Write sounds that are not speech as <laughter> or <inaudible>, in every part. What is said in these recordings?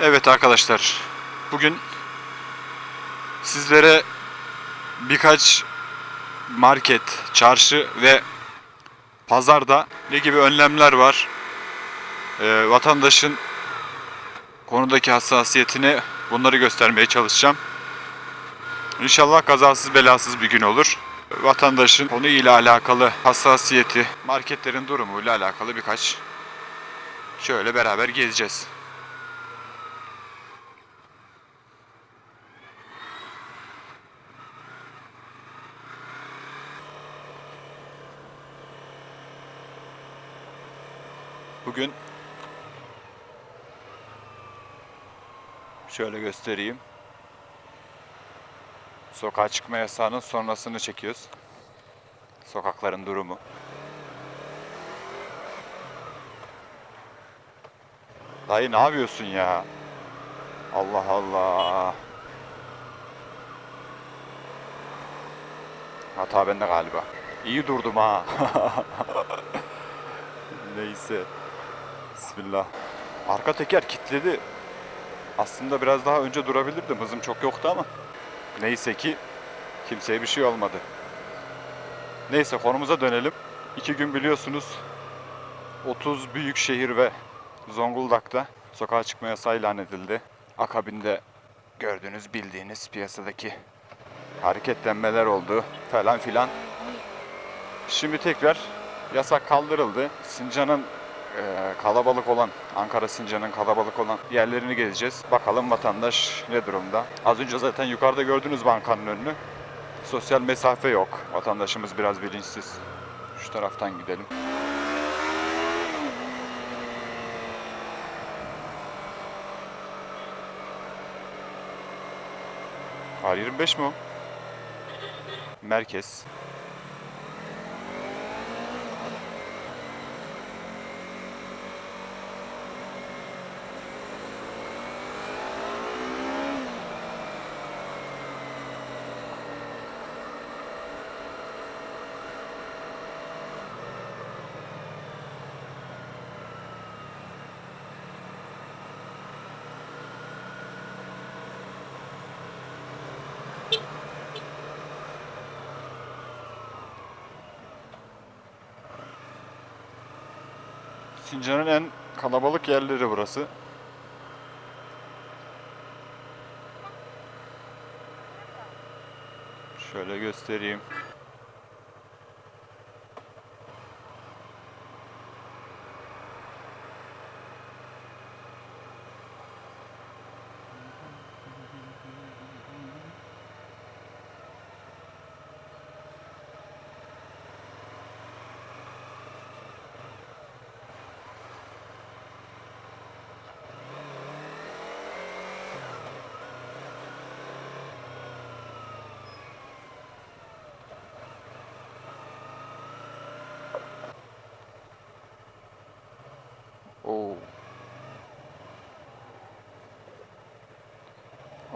Evet arkadaşlar, bugün sizlere birkaç market, çarşı ve pazarda ne gibi önlemler var, Ee, vatandaşın konudaki hassasiyetini bunları göstermeye çalışacağım. İnşallah kazasız belasız bir gün olur. Vatandaşın konuyla alakalı hassasiyeti, marketlerin durumuyla alakalı birkaç şöyle beraber gezeceğiz. Bugün şöyle göstereyim. Sokağa çıkma yasağının sonrasını çekiyoruz. Sokakların durumu. Dayı ne yapıyorsun ya? Allah Allah. Hata bende galiba. İyi durdum ha. <laughs> Neyse. Bismillah. Arka teker kilitledi. Aslında biraz daha önce durabilirdim. Hızım çok yoktu ama. Neyse ki kimseye bir şey olmadı. Neyse konumuza dönelim. İki gün biliyorsunuz 30 büyük şehir ve Zonguldak'ta sokağa çıkma yasağı ilan edildi. Akabinde gördüğünüz bildiğiniz piyasadaki hareketlenmeler oldu falan filan. Şimdi tekrar yasak kaldırıldı. Sincan'ın kalabalık olan, Ankara Sincan'ın kalabalık olan yerlerini gezeceğiz. Bakalım vatandaş ne durumda. Az önce zaten yukarıda gördünüz bankanın önünü. Sosyal mesafe yok. Vatandaşımız biraz bilinçsiz. Şu taraftan gidelim. R25 mi o? Merkez. Sincan'ın en kalabalık yerleri burası. Şöyle göstereyim.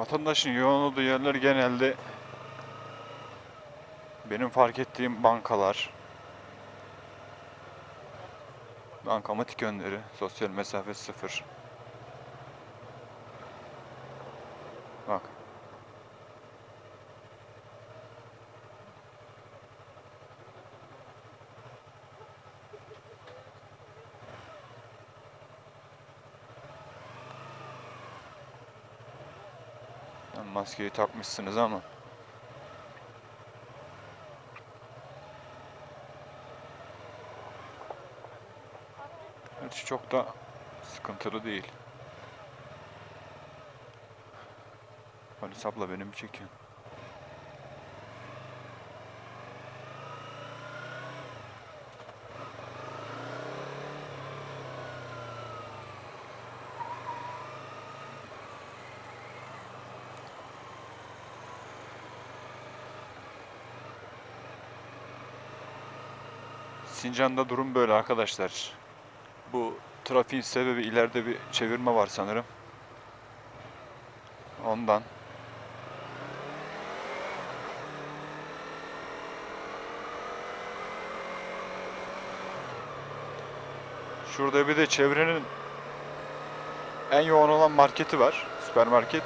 Vatandaşın yoğun olduğu yerler genelde benim fark ettiğim bankalar, bankamatik yönleri, sosyal mesafe sıfır. Bak. Maskeyi takmışsınız ama. Hiç çok da sıkıntılı değil. Polis abla beni mi? Sincan'da durum böyle arkadaşlar. Bu trafiğin sebebi ileride bir çevirme var sanırım. Ondan. Şurada bir de çevrenin en yoğun olan marketi var. Süpermarket.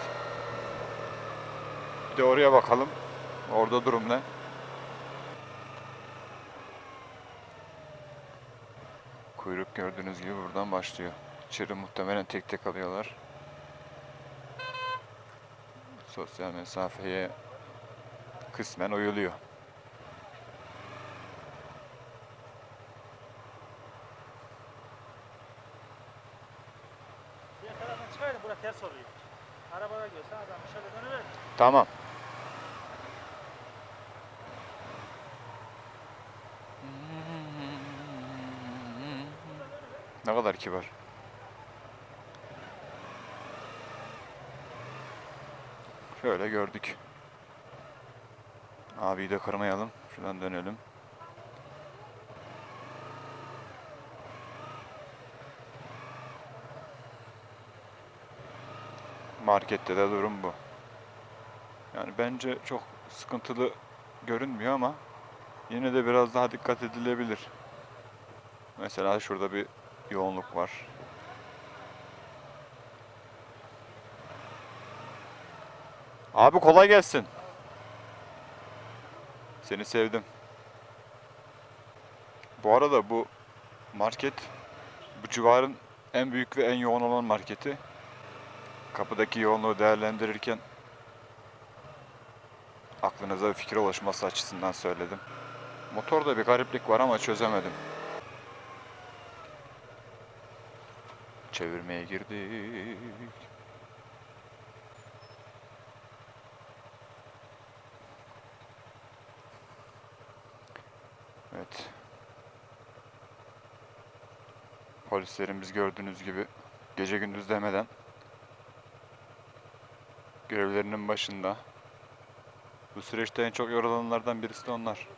Bir de oraya bakalım. Orada durum ne? Kuyruk gördüğünüz gibi buradan başlıyor. İçeri muhtemelen tek tek alıyorlar. Sosyal mesafeye kısmen uyuluyor. Diğer taraftan çıkaydım bura ters oluyor. Arabada görsen adam şöyle dönüver. Tamam. Ne kadar kibar. Şöyle gördük. Abiyi de kırmayalım. Şuradan dönelim. Markette de durum bu. Yani bence çok sıkıntılı görünmüyor ama yine de biraz daha dikkat edilebilir. Mesela şurada bir yoğunluk var. Abi kolay gelsin. Seni sevdim. Bu arada bu market bu civarın en büyük ve en yoğun olan marketi. Kapıdaki yoğunluğu değerlendirirken aklınıza bir fikir ulaşması açısından söyledim. Motorda bir gariplik var ama çözemedim. Çevirmeye girdik. Evet. Polislerimiz gördüğünüz gibi gece gündüz demeden görevlerinin başında. Bu süreçte en çok yorulanlardan birisi de onlar.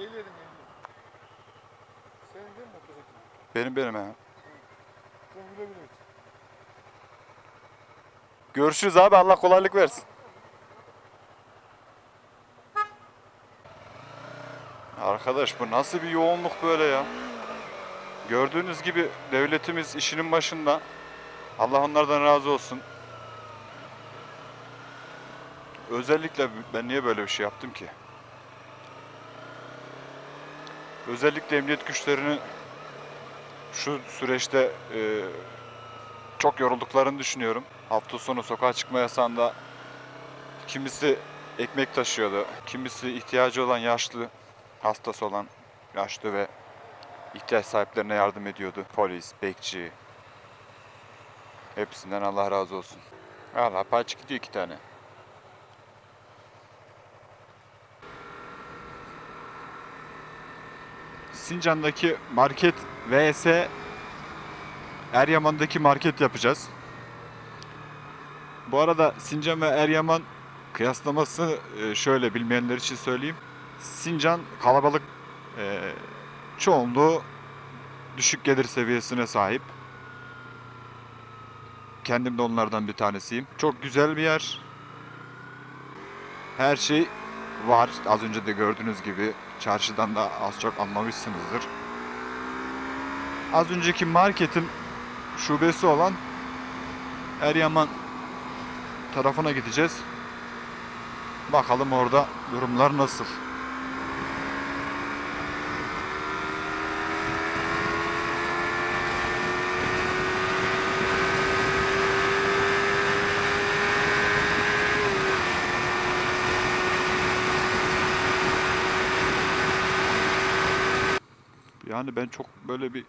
Eğledim eğledim. Senin değil mi motosiklet? Benim benim ha. Sen bilebilirsin. Görüşürüz abi Allah kolaylık versin. Arkadaş bu nasıl bir yoğunluk böyle ya? Gördüğünüz gibi devletimiz işinin başında. Allah onlardan razı olsun. Özellikle ben niye böyle bir şey yaptım ki? Özellikle emniyet güçlerini şu süreçte e, çok yorulduklarını düşünüyorum. Hafta sonu sokağa çıkma yasağında kimisi ekmek taşıyordu, kimisi ihtiyacı olan yaşlı, hastası olan yaşlı ve ihtiyaç sahiplerine yardım ediyordu. Polis, bekçi, hepsinden Allah razı olsun. Valla paç gidiyor iki tane. Sincan'daki market vs Eryaman'daki market yapacağız. Bu arada Sincan ve Eryaman kıyaslaması e, şöyle bilmeyenler için söyleyeyim. Sincan kalabalık e, çoğunluğu düşük gelir seviyesine sahip. Kendim de onlardan bir tanesiyim. Çok güzel bir yer. Her şey var. Az önce de gördüğünüz gibi çarşıdan da az çok anlamışsınızdır. Az önceki marketin şubesi olan Eryaman tarafına gideceğiz. Bakalım orada durumlar nasıl. Yani ben çok böyle bir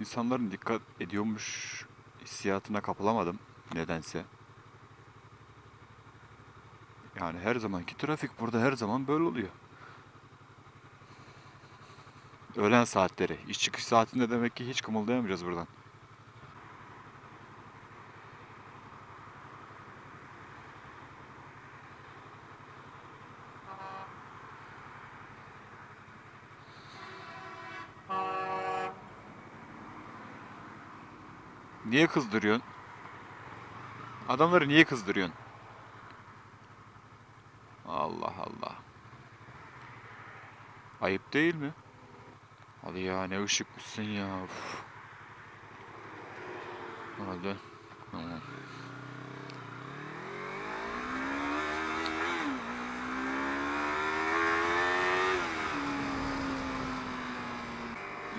insanların dikkat ediyormuş hissiyatına kapılamadım nedense. Yani her zamanki trafik burada her zaman böyle oluyor. Öğlen saatleri, iş çıkış saatinde demek ki hiç kımıldayamayacağız buradan. Niye kızdırıyorsun? Adamları niye kızdırıyorsun? Allah Allah. Ayıp değil mi? Hadi ya ne ışıklısın ya. Uf. Hadi. Tamam.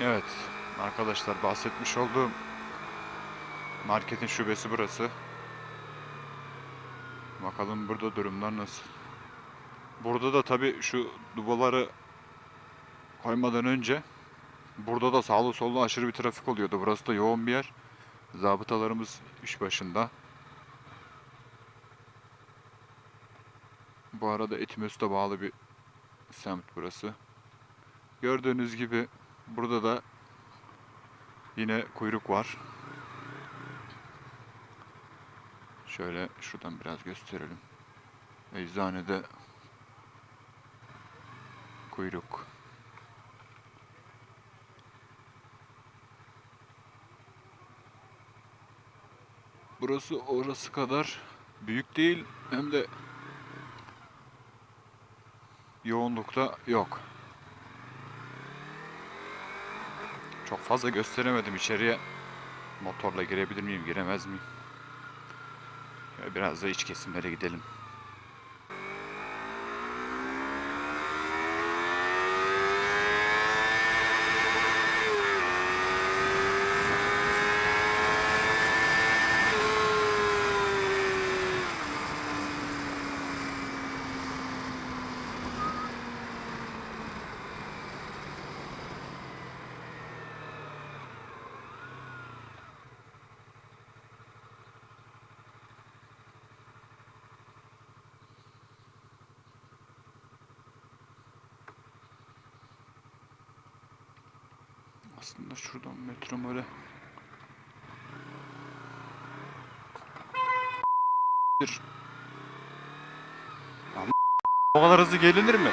Evet arkadaşlar bahsetmiş olduğum marketin şubesi burası. Bakalım burada durumlar nasıl. Burada da tabi şu dubaları koymadan önce burada da sağlı sollu aşırı bir trafik oluyordu. Burası da yoğun bir yer. Zabıtalarımız iş başında. Bu arada Etimesgut'a bağlı bir semt burası. Gördüğünüz gibi burada da yine kuyruk var. Şöyle şuradan biraz gösterelim. Eczanede kuyruk. Burası orası kadar büyük değil hem de yoğunlukta yok. Çok fazla gösteremedim içeriye. Motorla girebilir miyim, giremez miyim? Biraz da iç kesimlere gidelim. Aslında şuradan metro öyle. Bir. Ama o kadar hızlı gelinir mi?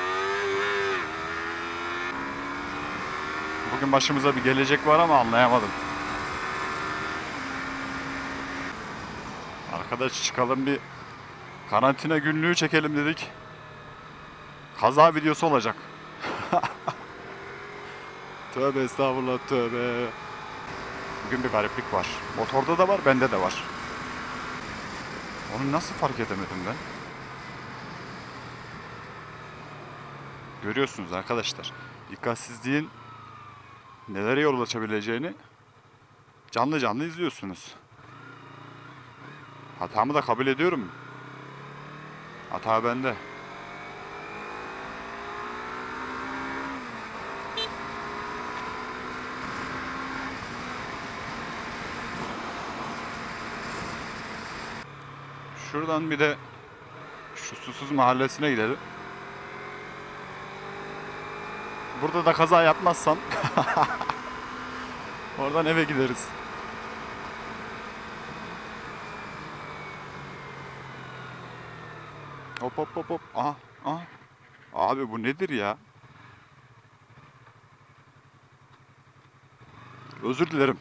Bugün başımıza bir gelecek var ama anlayamadım. Arkadaş çıkalım bir karantina günlüğü çekelim dedik. Kaza videosu olacak. <laughs> Tövbe estağfurullah tövbe. Bugün bir gariplik var. Motorda da var, bende de var. Onu nasıl fark edemedim ben? Görüyorsunuz arkadaşlar. Dikkatsizliğin nelere yol açabileceğini canlı canlı izliyorsunuz. Hatamı da kabul ediyorum. Hata bende. Şuradan bir de şu susuz mahallesine gidelim. Burada da kaza yapmazsam <laughs> oradan eve gideriz. Hop hop hop hop. Aha, aha. Abi bu nedir ya? Özür dilerim.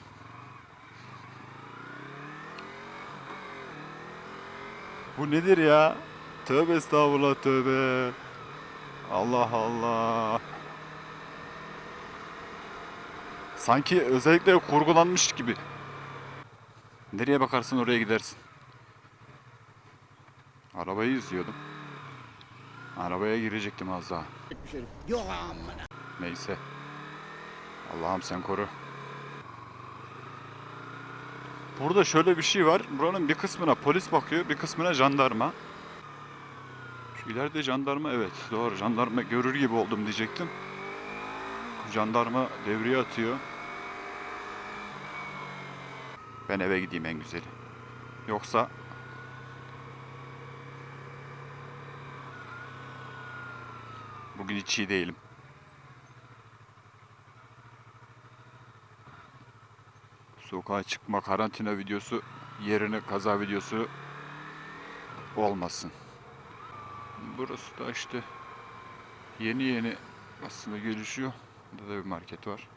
Bu nedir ya? Tövbe estağfurullah tövbe. Allah Allah. Sanki özellikle kurgulanmış gibi. Nereye bakarsın oraya gidersin. Arabayı izliyordum. Arabaya girecektim az daha. Neyse. Allah'ım sen koru. Burada şöyle bir şey var. Buranın bir kısmına polis bakıyor, bir kısmına jandarma. Şu ileride jandarma evet doğru. Jandarma görür gibi oldum diyecektim. Jandarma devriye atıyor. Ben eve gideyim en güzeli. Yoksa bugün hiç iyi değilim. sokağa çıkma karantina videosu yerine kaza videosu olmasın. Burası da işte yeni yeni aslında gelişiyor. Burada da bir market var.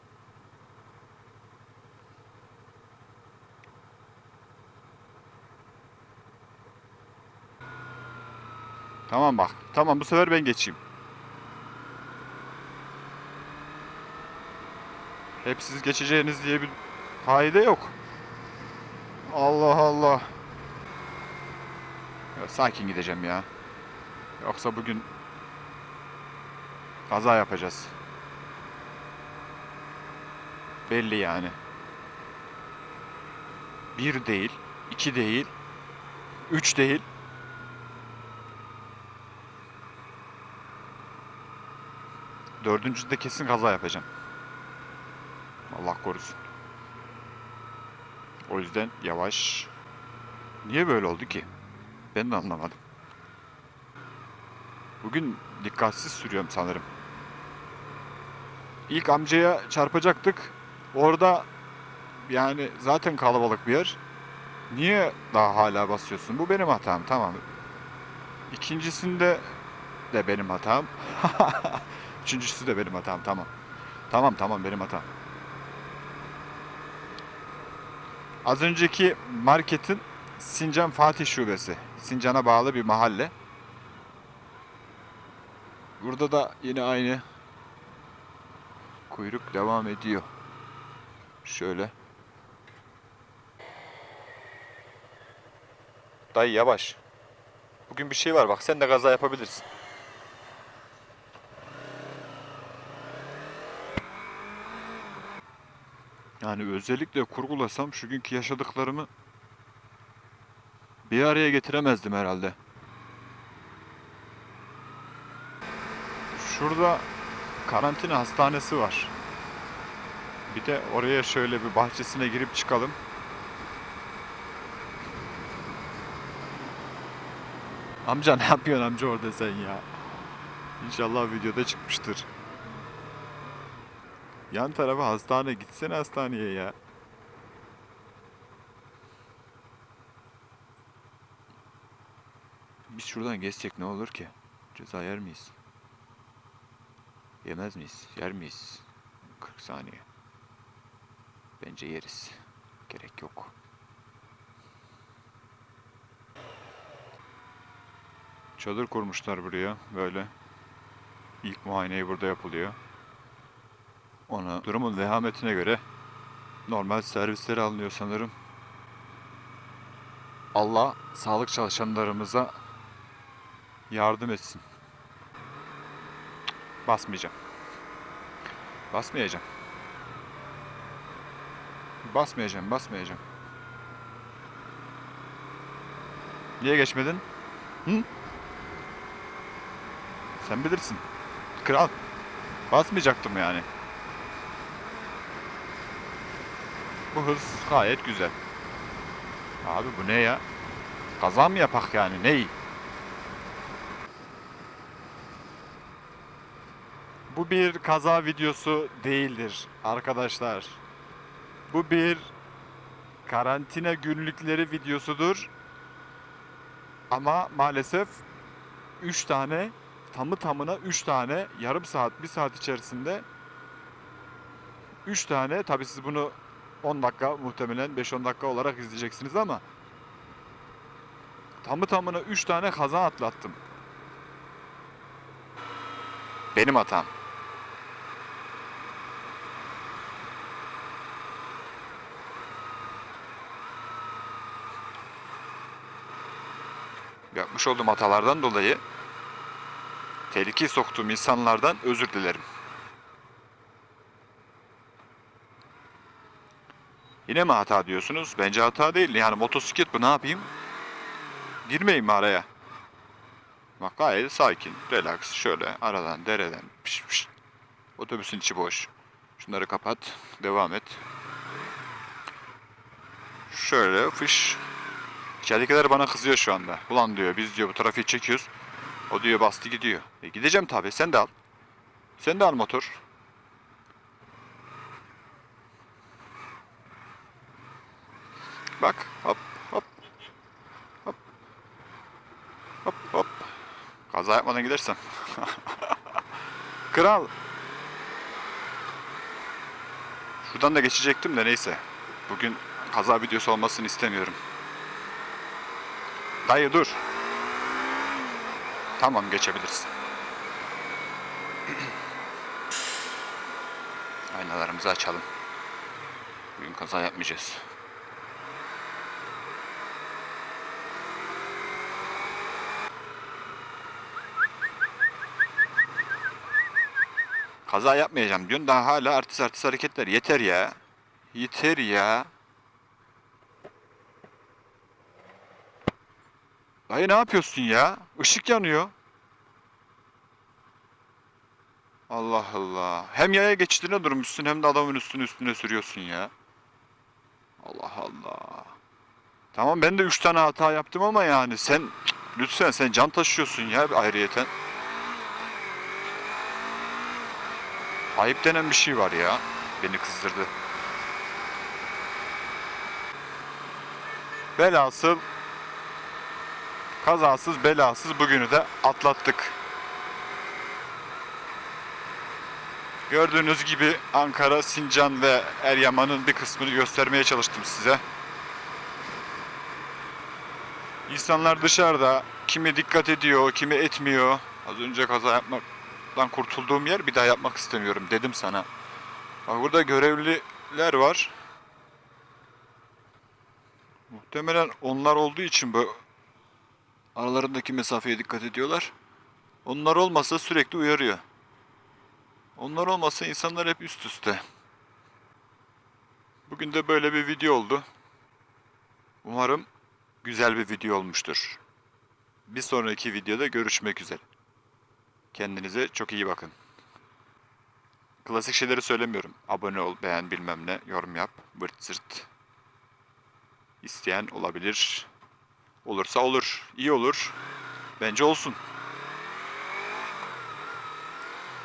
Tamam bak. Tamam bu sefer ben geçeyim. Hep siz geçeceğiniz diye bir kaide yok. Allah Allah. Ya, sakin gideceğim ya. Yoksa bugün kaza yapacağız. Belli yani. Bir değil, iki değil, üç değil. Dördüncüde kesin kaza yapacağım. Allah korusun. O yüzden yavaş. Niye böyle oldu ki? Ben de anlamadım. Bugün dikkatsiz sürüyorum sanırım. İlk amcaya çarpacaktık. Orada yani zaten kalabalık bir yer. Niye daha hala basıyorsun? Bu benim hatam tamam. İkincisinde de benim hatam. <laughs> Üçüncüsü de benim hatam tamam. Tamam tamam benim hatam. Az önceki marketin Sincan Fatih Şubesi. Sincan'a bağlı bir mahalle. Burada da yine aynı kuyruk devam ediyor. Şöyle. Dayı yavaş. Bugün bir şey var bak sen de kaza yapabilirsin. Yani özellikle kurgulasam şu günkü yaşadıklarımı bir araya getiremezdim herhalde. Şurada karantina hastanesi var. Bir de oraya şöyle bir bahçesine girip çıkalım. Amca ne yapıyorsun amca orada sen ya? İnşallah videoda çıkmıştır. Yan tarafa hastane gitsene hastaneye ya. Biz şuradan geçsek ne olur ki? Ceza yer miyiz? Yemez miyiz? Yer miyiz? 40 saniye. Bence yeriz. Gerek yok. Çadır kurmuşlar buraya böyle. İlk muayeneyi burada yapılıyor. Ona durumun vehametine göre normal servisleri alınıyor sanırım. Allah sağlık çalışanlarımıza yardım etsin. Basmayacağım. Basmayacağım. Basmayacağım, basmayacağım. Niye geçmedin? Hı? Sen bilirsin. Kral. Basmayacaktım yani. Bu hız gayet güzel. Abi bu ne ya? Kaza mı yapak yani? Ney? Bu bir kaza videosu değildir arkadaşlar. Bu bir karantina günlükleri videosudur. Ama maalesef 3 tane tamı tamına 3 tane yarım saat 1 saat içerisinde 3 tane tabi siz bunu 10 dakika muhtemelen 5-10 dakika olarak izleyeceksiniz ama tamı tamına 3 tane kaza atlattım. Benim hatam. Yapmış olduğum hatalardan dolayı tehlikeye soktuğum insanlardan özür dilerim. Yine mi hata diyorsunuz? Bence hata değil. Yani motosiklet bu ne yapayım? Girmeyeyim mi araya? Bak gayet sakin, relax. Şöyle aradan, dereden. Piş piş. Otobüsün içi boş. Şunları kapat. Devam et. Şöyle fış. İçeridekiler bana kızıyor şu anda. Ulan diyor biz diyor bu trafiği çekiyoruz. O diyor bastı gidiyor. E gideceğim tabii sen de al. Sen de al motor. Bak hop hop. Hop. Hop hop. Kaza yapmadan gidersen. <laughs> Kral. Şuradan da geçecektim de neyse. Bugün kaza videosu olmasını istemiyorum. Dayı dur. Tamam geçebilirsin. <clears throat> Aynalarımızı açalım. Bugün kaza yapmayacağız. Kaza yapmayacağım diyorsun. Daha hala artist artist hareketler. Yeter ya. Yeter ya. Dayı ne yapıyorsun ya? Işık yanıyor. Allah Allah. Hem yaya geçtiğine durmuşsun hem de adamın üstüne üstüne sürüyorsun ya. Allah Allah. Tamam ben de üç tane hata yaptım ama yani sen lütfen sen can taşıyorsun ya ayrıyeten. Ayıp denen bir şey var ya. Beni kızdırdı. Velhasıl kazasız belasız bugünü de atlattık. Gördüğünüz gibi Ankara, Sincan ve Eryaman'ın bir kısmını göstermeye çalıştım size. İnsanlar dışarıda kimi dikkat ediyor, kimi etmiyor. Az önce kaza yapmaktan kurtulduğum yer bir daha yapmak istemiyorum dedim sana. Bak burada görevliler var. Muhtemelen onlar olduğu için bu aralarındaki mesafeye dikkat ediyorlar. Onlar olmasa sürekli uyarıyor. Onlar olmasa insanlar hep üst üste. Bugün de böyle bir video oldu. Umarım güzel bir video olmuştur. Bir sonraki videoda görüşmek üzere. Kendinize çok iyi bakın. Klasik şeyleri söylemiyorum. Abone ol, beğen bilmem ne, yorum yap, bırt zırt. İsteyen olabilir. Olursa olur. İyi olur. Bence olsun.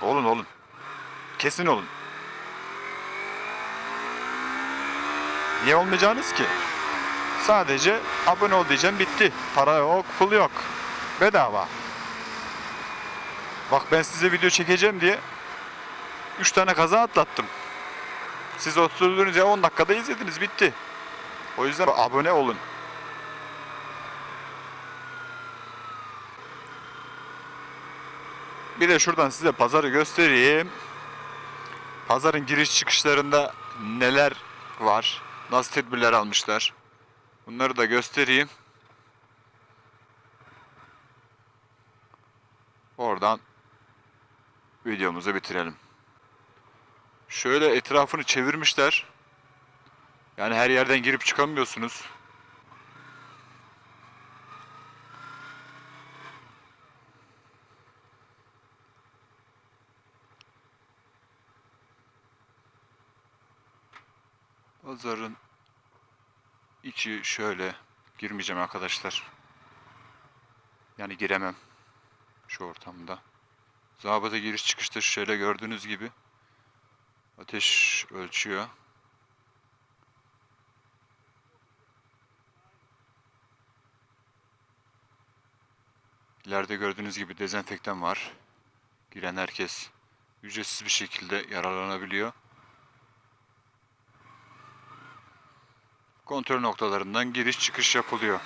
Olun olun. Kesin olun. Niye olmayacağınız ki? Sadece abone ol diyeceğim bitti. Para yok, pul yok. Bedava. Bak ben size video çekeceğim diye 3 tane kaza atlattım. Siz oturduğunuz ya 10 dakikada izlediniz bitti. O yüzden abone olun. Bir de şuradan size pazarı göstereyim. Pazarın giriş çıkışlarında neler var? Nasıl tedbirler almışlar? Bunları da göstereyim. Oradan videomuzu bitirelim. Şöyle etrafını çevirmişler. Yani her yerden girip çıkamıyorsunuz. Pazarın içi şöyle girmeyeceğim arkadaşlar. Yani giremem şu ortamda. Zabıta giriş çıkışta şöyle gördüğünüz gibi ateş ölçüyor. İleride gördüğünüz gibi dezenfektan var. Giren herkes ücretsiz bir şekilde yararlanabiliyor. Kontrol noktalarından giriş çıkış yapılıyor.